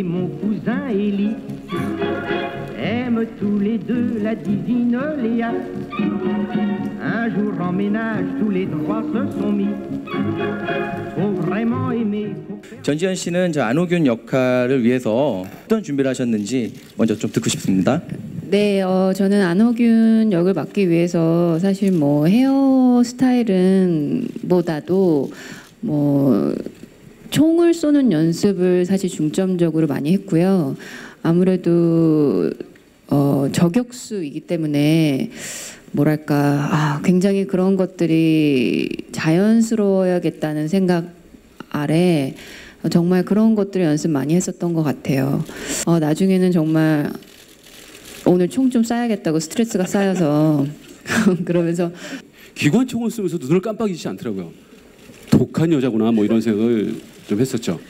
cousin Élie aiment tous les deux la divine Léa. Un jour en ménage, tous les trois se sont mis. Faut vraiment aimer. 전지현 씨는 저 안호균 역할을 위해서 어떤 준비를 하셨는지 먼저 좀 듣고 싶습니다. 네, 어, 저는 안호균 역을 맡기 위해서 사실 뭐 헤어 스타일은 보다도 뭐 총을 쏘는 연습을 사실 중점적으로 많이 했고요. 아무래도 어, 저격수이기 때문에 뭐랄까 아, 굉장히 그런 것들이 자연스러워야겠다는 생각 아래 정말 그런 것들을 연습 많이 했었던 것 같아요. 어, 나중에는 정말 오늘 총 좀 쏴야겠다고 스트레스가 쌓여서 그러면서 기관총을 쓰면서도 눈을 깜빡이지 않더라고요. 독한 여자구나 뭐 이런 생각을 좀 했었죠.